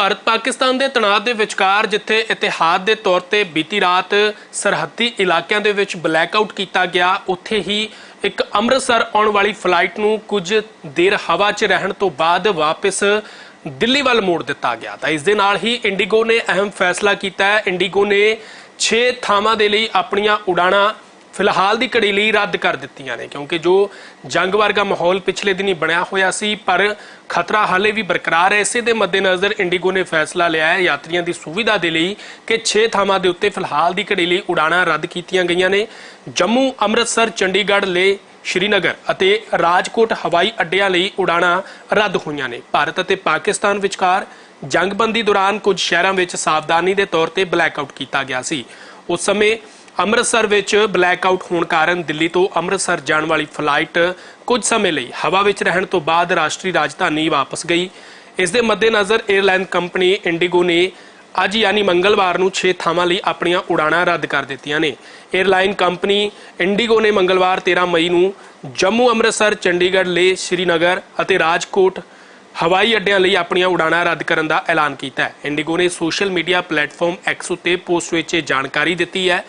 ਭਾਰਤ ਪਾਕਿਸਤਾਨ ਦੇ ਤਣਾਅ ਦੇ ਵਿਚਕਾਰ ਜਿੱਥੇ ਇਤਿਹਾਦ ਦੇ ਤੌਰ ਤੇ ਬੀਤੀ ਰਾਤ ਸਰਹੱਦੀ ਇਲਾਕਿਆਂ ਦੇ ਵਿੱਚ ਬਲੈਕਆਊਟ ਕੀਤਾ ਗਿਆ, ਉੱਥੇ ਹੀ ਇੱਕ ਅੰਮ੍ਰਿਤਸਰ ਆਉਣ ਵਾਲੀ ਫਲਾਈਟ ਨੂੰ ਕੁਝ ਦੇਰ ਹਵਾ 'ਚ ਰਹਿਣ ਤੋਂ ਬਾਅਦ ਵਾਪਸ ਦਿੱਲੀ ਵੱਲ ਮੋੜ ਦਿੱਤਾ ਗਿਆ। ਤਾਂ ਇਸ ਦੇ ਨਾਲ ਹੀ ਇੰਡੀਗੋ ਨੇ ਅਹਿਮ ਫੈਸਲਾ ਕੀਤਾ ਹੈ। ਇੰਡੀਗੋ ਨੇ 6 ਥਾਵਾਂ ਦੇ ਲਈ ਆਪਣੀਆਂ ਉਡਾਣਾਂ ਫਿਲਹਾਲ ਦੀ ਘੜੀ ਲਈ ਰੱਦ ਕਰ ਦਿੱਤੀਆਂ ਨੇ, ਕਿਉਂਕਿ ਜੋ ਜੰਗ ਵਰਗਾ ਮਾਹੌਲ ਪਿਛਲੇ ਦਿਨੀ ਬਣਿਆ ਹੋਇਆ ਸੀ, ਪਰ ਖਤਰਾ ਹਾਲੇ ਵੀ ਬਰਕਰਾਰ ਹੈ। ਇਸੇ ਦੇ ਮੱਦੇਨਜ਼ਰ ਇੰਡੀਗੋ ਨੇ ਫੈਸਲਾ ਲਿਆ ਹੈ, ਯਾਤਰੀਆਂ ਦੀ ਸੁਵਿਧਾ ਦੇ ਲਈ ਕਿ 6 ਥਾਵਾਂ ਦੇ ਉੱਤੇ ਫਿਲਹਾਲ ਦੀ ਘੜੀ ਲਈ ਉਡਾਣਾਂ ਰੱਦ ਕੀਤੀਆਂ ਗਈਆਂ ਨੇ। ਜੰਮੂ, ਅੰਮ੍ਰਿਤਸਰ, ਚੰਡੀਗੜ੍ਹ, ਲੇ, ਸ਼੍ਰੀਨਗਰ ਅਤੇ ਰਾਜਕੋਟ, ਹਵਾਈ ਅੱਡਿਆਂ ਲਈ ਉਡਾਣਾਂ ਰੱਦ ਹੋਈਆਂ ਨੇ। ਭਾਰਤ ਅਤੇ ਪਾਕਿਸਤਾਨ ਵਿਚਕਾਰ ਜੰਗਬੰਦੀ ਦੌਰਾਨ ਕੁਝ ਸ਼ਹਿਰਾਂ ਵਿੱਚ ਸਾਵਧਾਨੀ ਦੇ ਤੌਰ ਤੇ ਬਲੈਕਆਊਟ ਕੀਤਾ ਗਿਆ ਸੀ। ਉਸ ਸਮੇਂ ਅੰਮ੍ਰਿਤਸਰ ਵਿੱਚ ਬਲੈਕ ਆਊਟ ਹੋਣ ਕਾਰਨ ਦਿੱਲੀ ਤੋਂ ਅੰਮ੍ਰਿਤਸਰ ਜਾਣ ਵਾਲੀ ਫਲਾਈਟ ਕੁਝ ਸਮੇਂ ਲਈ ਹਵਾ ਵਿੱਚ ਰਹਿਣ ਤੋਂ ਬਾਅਦ ਰਾਸ਼ਟਰੀ ਰਾਜਧਾਨੀ ਵਾਪਸ ਗਈ। ਇਸ ਦੇ ਮੱਦੇਨਜ਼ਰ 에ਅਰਲਾਈਨ ਕੰਪਨੀ ਇੰਡੀਗੋ ਨੇ ਅੱਜ ਯਾਨੀ ਮੰਗਲਵਾਰ ਨੂੰ 6 ਥਾਵਾਂ ਲਈ ਆਪਣੀਆਂ ਉਡਾਣਾਂ ਰੱਦ ਕਰ ਦਿੱਤੀਆਂ ਨੇ। 에ਅਰਲਾਈਨ ਕੰਪਨੀ ਇੰਡੀਗੋ ਨੇ ਮੰਗਲਵਾਰ 13 ਮਈ ਨੂੰ ਜੰਮੂ, ਅੰਮ੍ਰਿਤਸਰ, ਚੰਡੀਗੜ੍ਹ, ਲੇਹ, ਸ਼੍ਰੀਨਗਰ ਅਤੇ ਰਾਜਕੋਟ ਹਵਾਈ ਅੱਡਿਆਂ ਲਈ ਆਪਣੀਆਂ ਉਡਾਣਾਂ ਰੱਦ ਕਰਨ ਦਾ ਐਲਾਨ ਕੀਤਾ ਹੈ। ਇੰਡੀਗੋ ਨੇ ਸੋਸ਼ਲ ਮੀਡੀਆ ਪਲੇਟਫਾਰਮ ਐਕਸ ਉਤੇ ਪੋਸਟ ਵਿੱਚ ਇਹ ਜਾਣਕਾਰੀ ਦਿੱਤੀ ਹੈ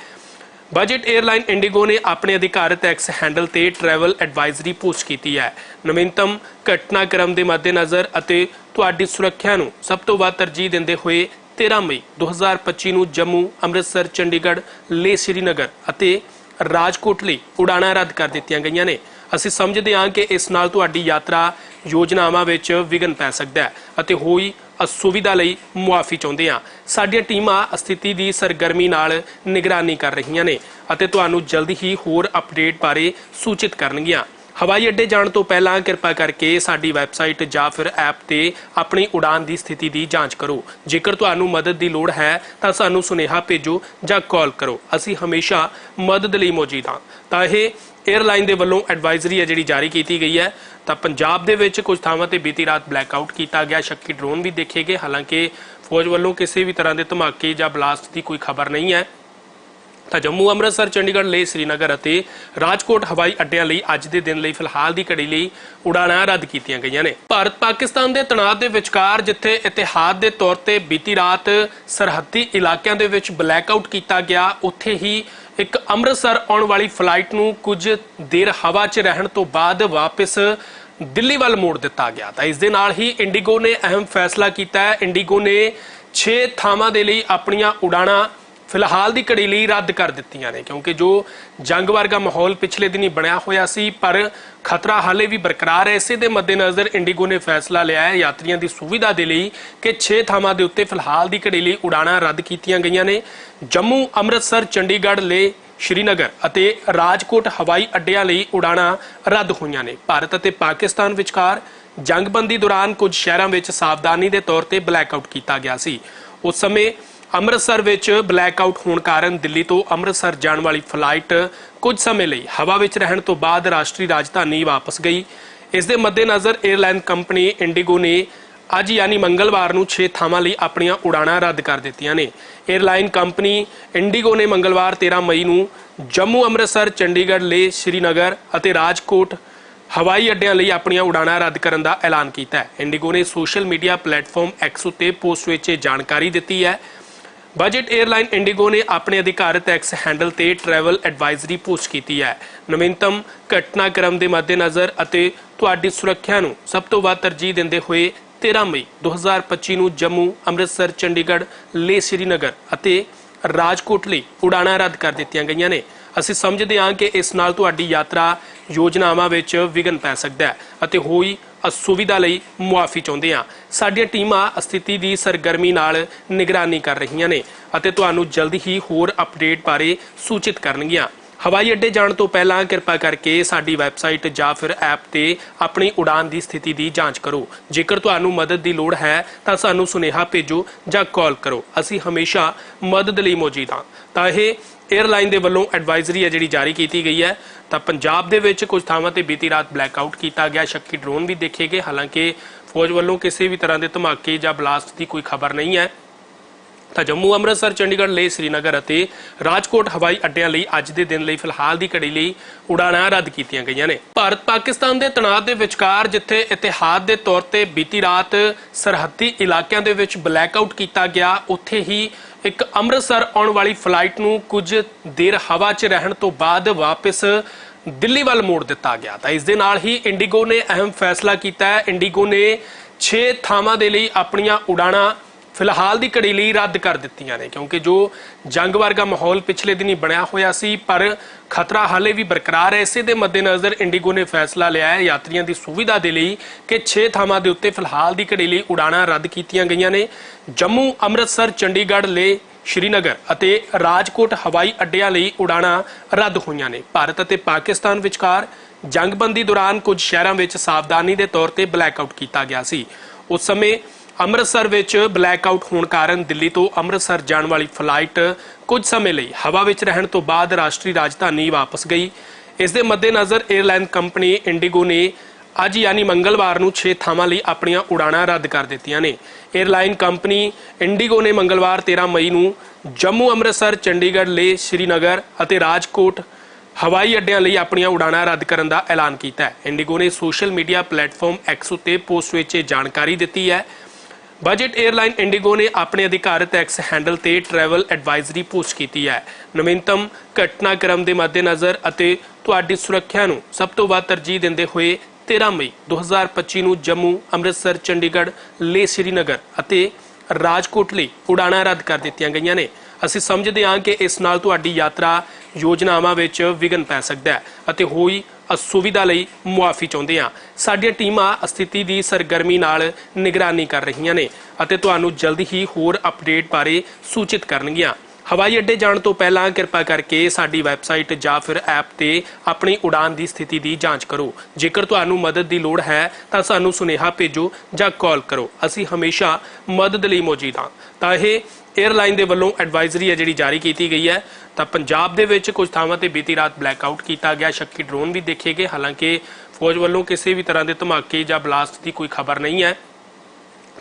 ਬਜਟ 에ਅਰਲਾਈਨ ਇੰਡੀਗੋ ਨੇ ਆਪਣੇ ਅਧਿਕਾਰਤ ਐਕਸ ਹੈਂਡਲ ਤੇ ਟਰੈਵਲ ਐਡਵਾਈਜ਼ਰੀ ਪੋਸਟ ਕੀਤੀ ਹੈ। ਨਵੀਨਤਮ ਘਟਨਾਕ੍ਰਮ ਦੇ ਮੱਦੇਨਜ਼ਰ ਅਤੇ ਤੁਹਾਡੀ ਸੁਰੱਖਿਆ ਨੂੰ ਸਭ ਤੋਂ ਵੱਧ ਤਰਜੀਹ ਦਿੰਦੇ ਹੋਏ 13 ਮਈ 2025 ਨੂੰ ਜੰਮੂ, ਅੰਮ੍ਰਿਤਸਰ, ਚੰਡੀਗੜ੍ਹ, ਲੇਹ ਸ਼੍ਰੀਨਗਰ ਅਤੇ ਰਾਜਕੋਟ ਲਈ ਉਡਾਣਾਂ ਰੱਦ ਕਰ ਦਿੱਤੀਆਂ ਗਈਆਂ ਨੇ। ਅਸੀਂ ਸਮਝਦੇ ਹਾਂ ਕਿ ਇਸ ਨਾਲ ਤੁਹਾਡੀ ਯਾਤਰਾ ਯੋਜਨਾਵਾਂ ਵਿੱਚ ਵਿਘਨ ਪੈ ਸਕਦਾ ਹੈ ਅਤੇ ਹੋਈ ਅਸੁਵਿਧਾ ਲਈ ਮੁਆਫੀ ਚਾਹੁੰਦੇ ਹਾਂ। ਸਾਡੀਆਂ ਟੀਮਾਂ ਸਥਿਤੀ ਦੀ ਸਰਗਰਮੀ ਨਾਲ ਨਿਗਰਾਨੀ ਕਰ ਰਹੀਆਂ ਨੇ ਅਤੇ ਤੁਹਾਨੂੰ ਜਲਦੀ ਹੀ ਹੋਰ ਅਪਡੇਟ ਬਾਰੇ ਸੂਚਿਤ ਕਰਨਗੀਆਂ। ਹਵਾਈ ਅੱਡੇ ਜਾਣ ਤੋਂ ਪਹਿਲਾਂ ਕਿਰਪਾ ਕਰਕੇ ਸਾਡੀ ਵੈਬਸਾਈਟ ਜਾਂ ਫਿਰ ਐਪ ਤੇ ਆਪਣੀ ਉਡਾਨ ਦੀ ਸਥਿਤੀ ਦੀ ਜਾਂਚ ਕਰੋ। ਜੇਕਰ ਤੁਹਾਨੂੰ ਮਦਦ ਦੀ ਲੋੜ ਹੈ, ਤਾਂ ਸਾਨੂੰ ਸੁਨੇਹਾ ਭੇਜੋ ਜਾਂ ਕਾਲ ਕਰੋ। ਅਸੀਂ ਹਮੇਸ਼ਾ ਮਦਦ ਲਈ ਮੌਜੂਦ ਹਾਂ। ਤਾਂ ਇਹ 에ਅਰਲਾਈਨ ਦੇ ਵੱਲੋਂ ਐਡਵਾਈਜ਼ਰੀ ਹੈ ਜਿਹੜੀ ਜਾਰੀ ਕੀਤੀ ਗਈ ਹੈ। ਤਾਂ ਪੰਜਾਬ ਦੇ ਵਿੱਚ ਕੁਝ ਥਾਵਾਂ ਤੇ ਬੀਤੀ ਰਾਤ ਬਲੈਕਆਊਟ ਕੀਤਾ ਗਿਆ। ਸ਼ੱਕੀ ਡਰੋਨ ਵੀ ਦੇਖੇ ਗਏ। ਹਾਲਾਂਕਿ ਫੌਜ ਵੱਲੋਂ ਕਿਸੇ ਵੀ ਤਰ੍ਹਾਂ ਦੇ ਧਮਾਕੇ ਜਾਂ ਬਲਾਸਟ ਦੀ ਕੋਈ ਖਬਰ ਨਹੀਂ ਹੈ। ਤਾਂ ਜੰਮੂ ਅੰਮ੍ਰਿਤਸਰ, ਚੰਡੀਗੜ੍ਹ ਲਈ ਸ੍ਰੀਨਗਰ ਅਤੇ ਰਾਜਕੋਟ ਹਵਾਈ ਅੱਡਿਆਂ ਲਈ ਅੱਜ ਦੇ ਦਿਨ ਲਈ ਫਿਲਹਾਲ ਦੀ ਘੜੀ ਲਈ ਉਡਾਣਾਂ ਰੱਦ ਕੀਤੀਆਂ ਗਈਆਂ ਨੇ। ਭਾਰਤ ਪਾਕਿਸਤਾਨ ਦੇ ਤਣਾਅ ਦੇ ਵਿਚਕਾਰ ਜਿੱਥੇ ਇਤਿਹਾਦ ਦੇ ਤੌਰ ਤੇ ਬੀਤੀ ਰਾਤ ਸਰਹੱਦੀ ਇਲਾਕਿਆਂ ਦੇ ਵਿੱਚ ਬਲੈਕਆਊਟ ਕੀਤਾ ਗਿਆ, ਉੱਥੇ ਹੀ ਇੱਕ ਅੰਮ੍ਰਿਤਸਰ ਆਉਣ ਵਾਲੀ ਫਲਾਈਟ ਨੂੰ ਕੁਝ ਦੇਰ ਹਵਾ 'ਚ ਰਹਿਣ ਤੋਂ ਬਾਅਦ ਵਾਪਸ ਦਿੱਲੀ ਵੱਲ ਮੋੜ ਦਿੱਤਾ ਗਿਆ। ਤਾਂ ਇਸ ਦੇ ਨਾਲ ਹੀ ਇੰਡੀਗੋ ਨੇ ਅਹਿਮ ਫੈਸਲਾ ਕੀਤਾ ਹੈ। ਇੰਡੀਗੋ ਨੇ 6 ਥਾਵਾਂ ਦੇ ਲਈ ਆਪਣੀਆਂ ਉਡਾਣਾਂ ਫਿਲਹਾਲ ਦੀ ਘੜੀ ਲਈ ਰੱਦ ਕਰ ਦਿੱਤੀਆਂ ਨੇ, ਕਿਉਂਕਿ ਜੋ ਜੰਗ ਵਰਗਾ ਮਾਹੌਲ ਪਿਛਲੇ ਦਿਨੀ ਬਣਿਆ ਹੋਇਆ ਸੀ, ਪਰ ਖਤਰਾ ਹਾਲੇ ਵੀ ਬਰਕਰਾਰ ਹੈ। ਇਸੇ ਦੇ ਮੱਦੇਨਜ਼ਰ ਇੰਡੀਗੋ ਨੇ ਫੈਸਲਾ ਲਿਆ ਹੈ, ਯਾਤਰੀਆਂ ਦੀ ਸੁਵਿਧਾ ਦੇ ਲਈ ਕਿ 6 ਥਾਵਾਂ ਦੇ ਉੱਤੇ ਫਿਲਹਾਲ ਦੀ ਘੜੀ ਲਈ ਉਡਾਣਾਂ ਰੱਦ ਕੀਤੀਆਂ ਗਈਆਂ ਨੇ। ਜੰਮੂ, ਅੰਮ੍ਰਿਤਸਰ, ਚੰਡੀਗੜ੍ਹ, ਲੇ, ਸ਼੍ਰੀਨਗਰ ਅਤੇ ਰਾਜਕੋਟ, ਹਵਾਈ ਅੱਡਿਆਂ ਲਈ ਉਡਾਣਾਂ ਰੱਦ ਹੋਈਆਂ ਨੇ। ਭਾਰਤ ਅਤੇ ਪਾਕਿਸਤਾਨ ਵਿਚਕਾਰ ਜੰਗਬੰਦੀ ਦੌਰਾਨ ਕੁਝ ਸ਼ਹਿਰਾਂ ਵਿੱਚ ਸਾਵਧਾਨੀ ਦੇ ਤੌਰ ਤੇ ਬਲੈਕਆਊਟ ਕੀਤਾ ਗਿਆ ਸੀ। ਉਸ ਸਮੇਂ ਅੰਮ੍ਰਿਤਸਰ ਵਿੱਚ ਬਲੈਕ ਆਊਟ ਹੋਣ ਕਾਰਨ ਦਿੱਲੀ ਤੋਂ ਅੰਮ੍ਰਿਤਸਰ ਜਾਣ ਵਾਲੀ ਫਲਾਈਟ ਕੁਝ ਸਮੇਂ ਲਈ ਹਵਾ ਵਿੱਚ ਰਹਿਣ ਤੋਂ ਬਾਅਦ ਰਾਸ਼ਟਰੀ ਰਾਜਧਾਨੀ ਵਾਪਸ ਗਈ। ਇਸ ਦੇ ਮੱਦੇਨਜ਼ਰ 에ਅਰਲਾਈਨ ਕੰਪਨੀ ਇੰਡੀਗੋ ਨੇ ਅੱਜ ਯਾਨੀ ਮੰਗਲਵਾਰ ਨੂੰ 6 ਥਾਵਾਂ ਲਈ ਆਪਣੀਆਂ ਉਡਾਣਾਂ ਰੱਦ ਕਰ ਦਿੱਤੀਆਂ ਨੇ। 에ਅਰਲਾਈਨ ਕੰਪਨੀ ਇੰਡੀਗੋ ਨੇ ਮੰਗਲਵਾਰ 13 ਮਈ ਨੂੰ ਜੰਮੂ, ਅੰਮ੍ਰਿਤਸਰ, ਚੰਡੀਗੜ੍ਹ, ਲੇਹ, ਸ਼੍ਰੀਨਗਰ ਅਤੇ ਰਾਜਕੋਟ ਹਵਾਈ ਅੱਡਿਆਂ ਲਈ ਆਪਣੀਆਂ ਉਡਾਣਾਂ ਰੱਦ ਕਰਨ ਦਾ ਐਲਾਨ ਕੀਤਾ ਹੈ। ਇੰਡੀਗੋ ਨੇ ਸੋਸ਼ਲ ਮੀਡੀਆ ਪਲੇਟਫਾਰਮ ਐਕਸ ਉਤੇ ਪੋਸਟ ਵਿੱਚ ਇਹ ਜਾਣਕਾਰੀ ਦਿੱਤੀ ਹੈ ਬਜਟ 에ਅਰਲਾਈਨ ਇੰਡੀਗੋ ਨੇ ਆਪਣੇ ਅਧਿਕਾਰਤ ਐਕਸ ਹੈਂਡਲ ਤੇ ਟਰੈਵਲ ਐਡਵਾਈਜ਼ਰੀ ਪੋਸਟ ਕੀਤੀ ਹੈ। ਨਵੀਨਤਮ ਘਟਨਾਕ੍ਰਮ ਦੇ ਮੱਦੇਨਜ਼ਰ ਅਤੇ ਤੁਹਾਡੀ ਸੁਰੱਖਿਆ ਨੂੰ ਸਭ ਤੋਂ ਵੱਧ ਤਰਜੀਹ ਦਿੰਦੇ ਹੋਏ 13 ਮਈ 2025 ਨੂੰ ਜੰਮੂ, ਅੰਮ੍ਰਿਤਸਰ, ਚੰਡੀਗੜ੍ਹ, ਲੇਹ ਸ਼੍ਰੀਨਗਰ ਅਤੇ ਰਾਜਕੋਟ ਲਈ ਉਡਾਣਾਂ ਰੱਦ ਕਰ ਦਿੱਤੀਆਂ ਗਈਆਂ ਨੇ। ਅਸੀਂ ਸਮਝਦੇ ਹਾਂ ਕਿ ਇਸ ਨਾਲ ਤੁਹਾਡੀ ਯਾਤਰਾ ਯੋਜਨਾਵਾਂ ਵਿੱਚ ਵਿਘਨ ਪੈ ਸਕਦਾ ਹੈ ਅਤੇ ਹੋਈ ਅਸੁਵਿਧਾ ਲਈ ਮੁਆਫੀ ਚਾਹੁੰਦੇ ਹਾਂ। ਸਾਡੀਆਂ ਟੀਮਾਂ ਸਥਿਤੀ ਦੀ ਸਰਗਰਮੀ ਨਾਲ ਨਿਗਰਾਨੀ ਕਰ ਰਹੀਆਂ ਨੇ ਅਤੇ ਤੁਹਾਨੂੰ ਜਲਦ ਹੀ ਹੋਰ ਅਪਡੇਟ ਬਾਰੇ ਸੂਚਿਤ ਕਰਨਗੀਆਂ। ਹਵਾਈ ਅੱਡੇ ਜਾਣ ਤੋਂ ਪਹਿਲਾਂ ਕਿਰਪਾ ਕਰਕੇ ਸਾਡੀ ਵੈਬਸਾਈਟ ਜਾਂ ਫਿਰ ਐਪ ਤੇ ਆਪਣੀ ਉਡਾਨ ਦੀ ਸਥਿਤੀ ਦੀ ਜਾਂਚ ਕਰੋ। ਜੇਕਰ ਤੁਹਾਨੂੰ ਮਦਦ ਦੀ ਲੋੜ ਹੈ, ਤਾਂ ਸਾਨੂੰ ਸੁਨੇਹਾ ਭੇਜੋ ਜਾਂ ਕਾਲ ਕਰੋ। ਅਸੀਂ ਹਮੇਸ਼ਾ ਮਦਦ ਲਈ ਮੌਜੂਦ ਹਾਂ। ਤਾਂ ਇਹ 에ਅਰਲਾਈਨ ਦੇ ਵੱਲੋਂ ਐਡਵਾਈਜ਼ਰੀ ਹੈ ਜਿਹੜੀ ਜਾਰੀ ਕੀਤੀ ਗਈ ਹੈ। ਤਾਂ ਪੰਜਾਬ ਦੇ ਵਿੱਚ ਕੁਝ ਥਾਵਾਂ ਤੇ ਬੀਤੀ ਰਾਤ ਬਲੈਕਆਊਟ ਕੀਤਾ ਗਿਆ। ਸ਼ੱਕੀ ਡਰੋਨ ਵੀ ਦੇਖੇ ਗਏ। ਹਾਲਾਂਕਿ ਫੌਜ ਵੱਲੋਂ ਕਿਸੇ ਵੀ ਤਰ੍ਹਾਂ ਦੇ ਧਮਾਕੇ ਜਾਂ ਬਲਾਸਟ ਦੀ ਕੋਈ ਖਬਰ ਨਹੀਂ ਹੈ। ਤਾਂ ਜੰਮੂ ਅੰਮ੍ਰਿਤਸਰ, ਚੰਡੀਗੜ੍ਹ ਲਈ ਸ੍ਰੀਨਗਰ ਅਤੇ ਰਾਜਕੋਟ ਹਵਾਈ ਅੱਡਿਆਂ ਲਈ ਅੱਜ ਦੇ ਦਿਨ ਲਈ ਫਿਲਹਾਲ ਦੀ ਘੜੀ ਲਈ ਉਡਾਣਾਂ ਰੱਦ ਕੀਤੀਆਂ ਗਈਆਂ ਨੇ। ਭਾਰਤ ਪਾਕਿਸਤਾਨ ਦੇ ਤਣਾਅ ਦੇ ਵਿਚਕਾਰ ਜਿੱਥੇ ਇਤਿਹਾਦ ਦੇ ਤੌਰ ਤੇ ਬੀਤੀ ਰਾਤ ਸਰਹੱਦੀ ਇਲਾਕਿਆਂ ਦੇ ਵਿੱਚ ਬਲੈਕਆਊਟ ਕੀਤਾ ਗਿਆ, ਉੱਥੇ ਹੀ ਇੱਕ ਅੰਮ੍ਰਿਤਸਰ ਆਉਣ ਵਾਲੀ ਫਲਾਈਟ ਨੂੰ ਕੁਝ ਦੇਰ ਹਵਾ 'ਚ ਰਹਿਣ ਤੋਂ ਬਾਅਦ ਵਾਪਸ ਦਿੱਲੀ ਵੱਲ ਮੋੜ ਦਿੱਤਾ ਗਿਆ। ਤਾਂ ਇਸ ਦੇ ਨਾਲ ਹੀ ਇੰਡੀਗੋ ਨੇ ਅਹਿਮ ਫੈਸਲਾ ਕੀਤਾ ਹੈ। ਇੰਡੀਗੋ ਨੇ 6 ਥਾਵਾਂ ਦੇ ਲਈ ਆਪਣੀਆਂ ਉਡਾਣਾਂ ਫਿਲਹਾਲ ਦੀ ਘੜੀ ਲਈ ਰੱਦ ਕਰ ਦਿੱਤੀਆਂ ਨੇ, ਕਿਉਂਕਿ ਜੋ ਜੰਗ ਵਰਗਾ ਮਾਹੌਲ ਪਿਛਲੇ ਦਿਨੀ ਬਣਿਆ ਹੋਇਆ ਸੀ, ਪਰ ਖਤਰਾ ਹਾਲੇ ਵੀ ਬਰਕਰਾਰ ਹੈ। ਇਸੇ ਦੇ ਮੱਦੇਨਜ਼ਰ ਇੰਡੀਗੋ ਨੇ ਫੈਸਲਾ ਲਿਆ ਹੈ, ਯਾਤਰੀਆਂ ਦੀ ਸੁਵਿਧਾ ਦੇ ਲਈ ਕਿ 6 ਥਾਵਾਂ ਦੇ ਉੱਤੇ ਫਿਲਹਾਲ ਦੀ ਘੜੀ ਲਈ ਉਡਾਣਾਂ ਰੱਦ ਕੀਤੀਆਂ ਗਈਆਂ ਨੇ। ਜੰਮੂ, ਅੰਮ੍ਰਿਤਸਰ, ਚੰਡੀਗੜ੍ਹ ਲਈ ਸ਼੍ਰੀਨਗਰ ਅਤੇ ਰਾਜਕੋਟ, ਹਵਾਈ ਅੱਡਿਆਂ ਲਈ ਉਡਾਣਾਂ ਰੱਦ ਹੋਈਆਂ ਨੇ। ਭਾਰਤ ਅਤੇ ਪਾਕਿਸਤਾਨ ਵਿਚਕਾਰ ਜੰਗਬੰਦੀ ਦੌਰਾਨ ਕੁਝ ਸ਼ਹਿਰਾਂ ਵਿੱਚ ਸਾਵਧਾਨੀ ਦੇ ਤੌਰ ਤੇ ਬਲੈਕਆਊਟ ਕੀਤਾ ਗਿਆ ਸੀ। ਉਸ ਸਮੇਂ ਅੰਮ੍ਰਿਤਸਰ ਵਿੱਚ ਬਲੈਕ ਆਊਟ ਹੋਣ ਕਾਰਨ ਦਿੱਲੀ ਤੋਂ ਅੰਮ੍ਰਿਤਸਰ ਜਾਣ ਵਾਲੀ ਫਲਾਈਟ ਕੁਝ ਸਮੇਂ ਲਈ ਹਵਾ ਵਿੱਚ ਰਹਿਣ ਤੋਂ ਬਾਅਦ ਰਾਸ਼ਟਰੀ ਰਾਜਧਾਨੀ ਵਾਪਸ ਗਈ। ਇਸ ਦੇ ਮੱਦੇਨਜ਼ਰ 에ਅਰਲਾਈਨ ਕੰਪਨੀ ਇੰਡੀਗੋ ਨੇ ਅੱਜ ਯਾਨੀ ਮੰਗਲਵਾਰ ਨੂੰ 6 ਥਾਵਾਂ ਲਈ ਆਪਣੀਆਂ ਉਡਾਣਾਂ ਰੱਦ ਕਰ ਦਿੱਤੀਆਂ ਨੇ। 에ਅਰਲਾਈਨ ਕੰਪਨੀ ਇੰਡੀਗੋ ਨੇ ਮੰਗਲਵਾਰ 13 ਮਈ ਨੂੰ ਜੰਮੂ, ਅੰਮ੍ਰਿਤਸਰ, ਚੰਡੀਗੜ੍ਹ ਲੇਹ ਸ਼੍ਰੀਨਗਰ ਅਤੇ ਰਾਜਕੋਟ ਹਵਾਈ ਅੱਡਿਆਂ ਲਈ ਆਪਣੀਆਂ ਉਡਾਣਾਂ ਰੱਦ ਕਰਨ ਦਾ ਐਲਾਨ ਕੀਤਾ ਹੈ। ਇੰਡੀਗੋ ਨੇ ਸੋਸ਼ਲ ਮੀਡੀਆ ਪਲੇਟਫਾਰਮ ਐਕਸ ਉਤੇ ਪੋਸਟ ਵਿੱਚ ਇਹ ਜਾਣਕਾਰੀ ਦਿੱਤੀ ਹੈ ਬਜਟ 에ਅਰਲਾਈਨ ਇੰਡੀਗੋ ਨੇ ਆਪਣੇ ਅਧਿਕਾਰਤ ਐਕਸ ਹੈਂਡਲ ਤੇ ਟਰੈਵਲ ਐਡਵਾਈਜ਼ਰੀ ਪੋਸਟ ਕੀਤੀ ਹੈ। ਨਵੀਨਤਮ ਘਟਨਾਕ੍ਰਮ ਦੇ ਮੱਦੇਨਜ਼ਰ ਅਤੇ ਤੁਹਾਡੀ ਸੁਰੱਖਿਆ ਨੂੰ ਸਭ ਤੋਂ ਵੱਧ ਤਰਜੀਹ ਦਿੰਦੇ ਹੋਏ 13 ਮਈ 2025 ਨੂੰ ਜੰਮੂ, ਅੰਮ੍ਰਿਤਸਰ, ਚੰਡੀਗੜ੍ਹ, ਲੇਹ ਸ਼੍ਰੀਨਗਰ ਅਤੇ ਰਾਜਕੋਟ ਲਈ ਉਡਾਣਾਂ ਰੱਦ ਕਰ ਦਿੱਤੀਆਂ ਗਈਆਂ ਨੇ। ਅਸੀਂ ਸਮਝਦੇ ਹਾਂ ਕਿ ਇਸ ਨਾਲ ਤੁਹਾਡੀ ਯਾਤਰਾ ਯੋਜਨਾਵਾਂ ਵਿੱਚ ਵਿਘਨ ਪੈ ਸਕਦਾ ਹੈ ਅਤੇ ਹੋਈ ਅਸੁਵਿਧਾ ਲਈ ਮੁਆਫੀ ਚਾਹੁੰਦੇ ਹਾਂ। ਸਾਡੀਆਂ ਟੀਮਾਂ ਸਥਿਤੀ ਦੀ ਸਰਗਰਮੀ ਨਾਲ ਨਿਗਰਾਨੀ ਕਰ ਰਹੀਆਂ ਨੇ ਅਤੇ ਤੁਹਾਨੂੰ ਜਲਦੀ ਹੀ ਹੋਰ ਅਪਡੇਟ ਬਾਰੇ ਸੂਚਿਤ ਕਰਨਗੀਆਂ। ਹਵਾਈ ਅੱਡੇ ਜਾਣ ਤੋਂ ਪਹਿਲਾਂ ਕਿਰਪਾ ਕਰਕੇ ਸਾਡੀ ਵੈਬਸਾਈਟ ਜਾਂ ਫਿਰ ਐਪ ਤੇ ਆਪਣੀ ਉਡਾਨ ਦੀ ਸਥਿਤੀ ਦੀ ਜਾਂਚ ਕਰੋ। ਜੇਕਰ ਤੁਹਾਨੂੰ ਮਦਦ ਦੀ ਲੋੜ ਹੈ, ਤਾਂ ਸਾਨੂੰ ਸੁਨੇਹਾ ਭੇਜੋ ਜਾਂ ਕਾਲ ਕਰੋ। ਅਸੀਂ ਹਮੇਸ਼ਾ ਮਦਦ ਲਈ ਮੌਜੂਦ ਹਾਂ। ਤਾਂ ਇਹ 에ਅਰਲਾਈਨ ਦੇ ਵੱਲੋਂ ਐਡਵਾਈਜ਼ਰੀ ਹੈ ਜਿਹੜੀ ਜਾਰੀ ਕੀਤੀ ਗਈ ਹੈ। ਤਾਂ ਪੰਜਾਬ ਦੇ ਵਿੱਚ ਕੁਝ ਥਾਵਾਂ ਤੇ ਬੀਤੀ ਰਾਤ ਬਲੈਕਆਊਟ ਕੀਤਾ ਗਿਆ। ਸ਼ੱਕੀ ਡਰੋਨ ਵੀ ਦੇਖੇ ਗਏ। ਹਾਲਾਂਕਿ ਫੌਜ ਵੱਲੋਂ ਕਿਸੇ ਵੀ ਤਰ੍ਹਾਂ ਦੇ ਧਮਾਕੇ ਜਾਂ ਬਲਾਸਟ ਦੀ ਕੋਈ ਖਬਰ ਨਹੀਂ ਹੈ।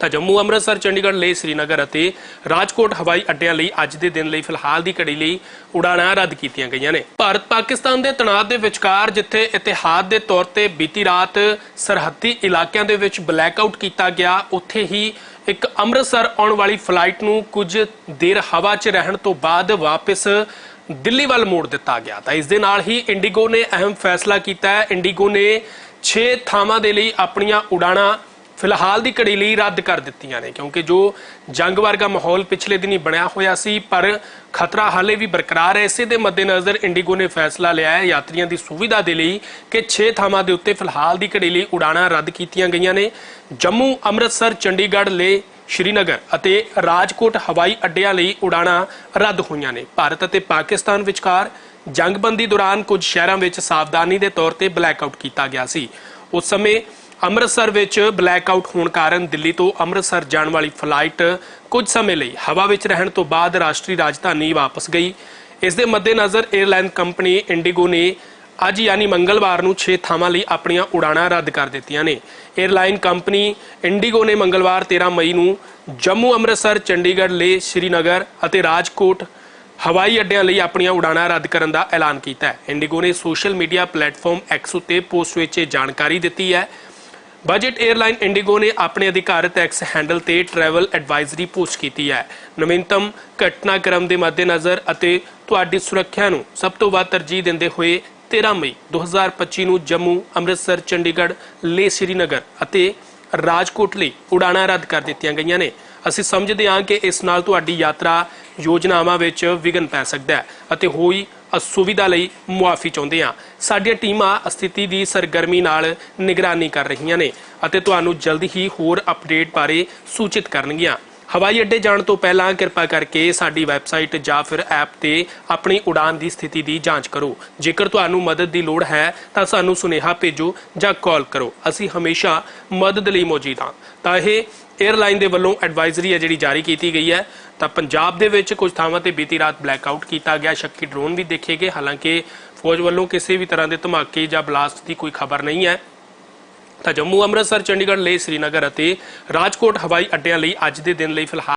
ਤਾਂ ਜੰਮੂ, ਅੰਮ੍ਰਿਤਸਰ, ਚੰਡੀਗੜ੍ਹ ਲਈ ਸ੍ਰੀਨਗਰ ਅਤੇ ਰਾਜਕੋਟ ਹਵਾਈ ਅੱਡਿਆਂ ਲਈ ਅੱਜ ਦੇ ਦਿਨ ਲਈ ਫਿਲਹਾਲ ਦੀ ਘੜੀ ਲਈ ਉਡਾਣਾਂ ਰੱਦ ਕੀਤੀਆਂ ਗਈਆਂ ਨੇ। ਭਾਰਤ ਪਾਕਿਸਤਾਨ ਦੇ ਤਣਾਅ ਦੇ ਵਿਚਕਾਰ ਜਿੱਥੇ ਇਤਿਹਾਦ ਦੇ ਤੌਰ ਤੇ ਬੀਤੀ ਰਾਤ ਸਰਹੱਦੀ ਇਲਾਕਿਆਂ ਦੇ ਵਿੱਚ ਬਲੈਕਆਊਟ ਕੀਤਾ ਗਿਆ, ਉੱਥੇ ਹੀ ਇੱਕ ਅੰਮ੍ਰਿਤਸਰ ਆਉਣ ਵਾਲੀ ਫਲਾਈਟ ਨੂੰ ਕੁਝ ਦੇਰ ਹਵਾ 'ਚ ਰਹਿਣ ਤੋਂ ਬਾਅਦ ਵਾਪਸ ਦਿੱਲੀ ਵੱਲ ਮੋੜ ਦਿੱਤਾ ਗਿਆ ਤਾਂ ਇਸ ਦੇ ਨਾਲ ਹੀ ਇੰਡੀਗੋ ਨੇ ਅਹਿਮ ਫੈਸਲਾ ਕੀਤਾ ਹੈ। ਇੰਡੀਗੋ ਨੇ 6 ਥਾਵਾਂ ਦੇ ਲਈ ਆਪਣੀਆਂ ਉਡਾਣਾਂ ਫਿਲਹਾਲ ਦੀ ਘੜੀ ਲਈ ਰੱਦ ਕਰ ਦਿੱਤੀਆਂ ਨੇ, ਕਿਉਂਕਿ ਜੋ ਜੰਗ ਵਰਗਾ ਮਾਹੌਲ ਪਿਛਲੇ ਦਿਨੀ ਬਣਿਆ ਹੋਇਆ ਸੀ, ਪਰ ਖਤਰਾ ਹਾਲੇ ਵੀ ਬਰਕਰਾਰ ਹੈ। ਇਸੇ ਦੇ ਮੱਦੇਨਜ਼ਰ ਇੰਡੀਗੋ ਨੇ ਫੈਸਲਾ ਲਿਆ ਹੈ, ਯਾਤਰੀਆਂ ਦੀ ਸੁਵਿਧਾ ਦੇ ਲਈ ਕਿ 6 ਥਾਵਾਂ ਦੇ ਉੱਤੇ ਫਿਲਹਾਲ ਦੀ ਘੜੀ ਲਈ ਉਡਾਣਾਂ ਰੱਦ ਕੀਤੀਆਂ ਗਈਆਂ ਨੇ। ਜੰਮੂ, ਅੰਮ੍ਰਿਤਸਰ, ਚੰਡੀਗੜ੍ਹ, ਲੇ, ਸ਼੍ਰੀਨਗਰ ਅਤੇ ਰਾਜਕੋਟ, ਹਵਾਈ ਅੱਡਿਆਂ ਲਈ ਉਡਾਣਾਂ ਰੱਦ ਹੋਈਆਂ ਨੇ। ਭਾਰਤ ਅਤੇ ਪਾਕਿਸਤਾਨ ਵਿਚਕਾਰ ਜੰਗਬੰਦੀ ਦੌਰਾਨ ਕੁਝ ਸ਼ਹਿਰਾਂ ਵਿੱਚ ਸਾਵਧਾਨੀ ਦੇ ਤੌਰ ਤੇ ਬਲੈਕਆਊਟ ਕੀਤਾ ਗਿਆ ਸੀ। ਉਸ ਸਮੇਂ ਅੰਮ੍ਰਿਤਸਰ ਵਿੱਚ ਬਲੈਕ ਆਊਟ ਹੋਣ ਕਾਰਨ ਦਿੱਲੀ ਤੋਂ ਅੰਮ੍ਰਿਤਸਰ ਜਾਣ ਵਾਲੀ ਫਲਾਈਟ ਕੁਝ ਸਮੇਂ ਲਈ ਹਵਾ ਵਿੱਚ ਰਹਿਣ ਤੋਂ ਬਾਅਦ ਰਾਸ਼ਟਰੀ ਰਾਜਧਾਨੀ ਵਾਪਸ ਗਈ। ਇਸ ਦੇ ਮੱਦੇਨਜ਼ਰ 에ਅਰਲਾਈਨ ਕੰਪਨੀ ਇੰਡੀਗੋ ਨੇ ਅੱਜ ਯਾਨੀ ਮੰਗਲਵਾਰ ਨੂੰ 6 ਥਾਵਾਂ ਲਈ ਆਪਣੀਆਂ ਉਡਾਣਾਂ ਰੱਦ ਕਰ ਦਿੱਤੀਆਂ ਨੇ। 에ਅਰਲਾਈਨ ਕੰਪਨੀ ਇੰਡੀਗੋ ਨੇ ਮੰਗਲਵਾਰ 13 ਮਈ ਨੂੰ ਜੰਮੂ, ਅੰਮ੍ਰਿਤਸਰ, ਚੰਡੀਗੜ੍ਹ, ਲੇਹ, ਸ਼੍ਰੀਨਗਰ ਅਤੇ ਰਾਜਕੋਟ ਹਵਾਈ ਅੱਡਿਆਂ ਲਈ ਆਪਣੀਆਂ ਉਡਾਣਾਂ ਰੱਦ ਕਰਨ ਦਾ ਐਲਾਨ ਕੀਤਾ ਹੈ। ਇੰਡੀਗੋ ਨੇ ਸੋਸ਼ਲ ਮੀਡੀਆ ਪਲੇਟਫਾਰਮ ਐਕਸ ਉਤੇ ਪੋਸਟ ਵਿੱਚ ਇਹ ਜਾਣਕਾਰੀ ਦਿੱਤੀ ਹੈ। ਬਜਟ 에ਅਰਲਾਈਨ ਇੰਡੀਗੋ ਨੇ ਆਪਣੇ ਅਧਿਕਾਰਤ ਐਕਸ ਹੈਂਡਲ ਤੇ ਟਰੈਵਲ ਐਡਵਾਈਜ਼ਰੀ ਪੋਸਟ ਕੀਤੀ ਹੈ। ਨਵੀਨਤਮ ਘਟਨਾਕ੍ਰਮ ਦੇ ਮੱਦੇਨਜ਼ਰ ਅਤੇ ਤੁਹਾਡੀ ਸੁਰੱਖਿਆ ਨੂੰ ਸਭ ਤੋਂ ਵੱਧ ਤਰਜੀਹ ਦਿੰਦੇ ਹੋਏ 13 ਮਈ 2025 ਨੂੰ ਜੰਮੂ, ਅੰਮ੍ਰਿਤਸਰ, ਚੰਡੀਗੜ੍ਹ, ਲੇਹ ਸ਼੍ਰੀਨਗਰ ਅਤੇ ਰਾਜਕੋਟ ਲਈ ਉਡਾਣਾਂ ਰੱਦ ਕਰ ਦਿੱਤੀਆਂ ਗਈਆਂ ਨੇ। ਅਸੀਂ ਸਮਝਦੇ ਹਾਂ ਕਿ ਇਸ ਨਾਲ ਤੁਹਾਡੀ ਯਾਤਰਾ ਯੋਜਨਾਵਾਂ ਵਿੱਚ ਵਿਘਨ ਪੈ ਸਕਦਾ ਹੈ ਅਤੇ ਹੋਈ ਅਸੁਵਿਧਾ ਲਈ ਮੁਆਫੀ ਚਾਹੁੰਦੇ ਹਾਂ। ਸਾਡੀਆਂ ਟੀਮਾਂ ਸਥਿਤੀ ਦੀ ਸਰਗਰਮੀ ਨਾਲ ਨਿਗਰਾਨੀ ਕਰ ਰਹੀਆਂ ਨੇ ਅਤੇ ਤੁਹਾਨੂੰ ਜਲਦ ਹੀ ਹੋਰ ਅਪਡੇਟ ਬਾਰੇ ਸੂਚਿਤ ਕਰਨਗੀਆਂ। ਹਵਾਈ ਅੱਡੇ ਜਾਣ ਤੋਂ ਪਹਿਲਾਂ ਕਿਰਪਾ ਕਰਕੇ ਸਾਡੀ ਵੈਬਸਾਈਟ ਜਾਂ ਫਿਰ ਐਪ ਤੇ ਆਪਣੀ ਉਡਾਨ ਦੀ ਸਥਿਤੀ ਦੀ ਜਾਂਚ ਕਰੋ। ਜੇਕਰ ਤੁਹਾਨੂੰ ਮਦਦ ਦੀ ਲੋੜ ਹੈ, ਤਾਂ ਸਾਨੂੰ ਸੁਨੇਹਾ ਭੇਜੋ ਜਾਂ ਕਾਲ ਕਰੋ। ਅਸੀਂ ਹਮੇਸ਼ਾ ਮਦਦ ਲਈ ਮੌਜੂਦ ਹਾਂ। ਤਾਂ ਇਹ 에ਅਰਲਾਈਨ ਦੇ ਵੱਲੋਂ ਐਡਵਾਈਜ਼ਰੀ ਹੈ ਜਿਹੜੀ ਜਾਰੀ ਕੀਤੀ ਗਈ ਹੈ। ਤਾਂ ਪੰਜਾਬ ਦੇ ਵਿੱਚ ਕੁਝ ਥਾਵਾਂ ਤੇ ਬੀਤੀ ਰਾਤ ਬਲੈਕਆਊਟ ਕੀਤਾ ਗਿਆ। ਸ਼ੱਕੀ ਡਰੋਨ ਵੀ ਦੇਖੇ ਗਏ। ਹਾਲਾਂਕਿ ਫੌਜ ਵੱਲੋਂ ਕਿਸੇ ਵੀ ਤਰ੍ਹਾਂ ਦੇ ਧਮਾਕੇ ਜਾਂ ਬਲਾਸਟ ਦੀ ਕੋਈ ਖਬਰ ਨਹੀਂ ਹੈ। ਤਾਂ ਜੰਮੂ ਅੰਮ੍ਰਿਤਸਰ, ਚੰਡੀਗੜ੍ਹ ਲੇ ਸ਼੍ਰੀਨਗਰ ਅਤੇ ਰਾਜਕੋਟ ਹਵਾਈ ਅੱਡਿਆਂ ਲਈ ਅੱਜ ਦੇ ਦਿਨ ਲਈ ਫਿਲਹਾਲ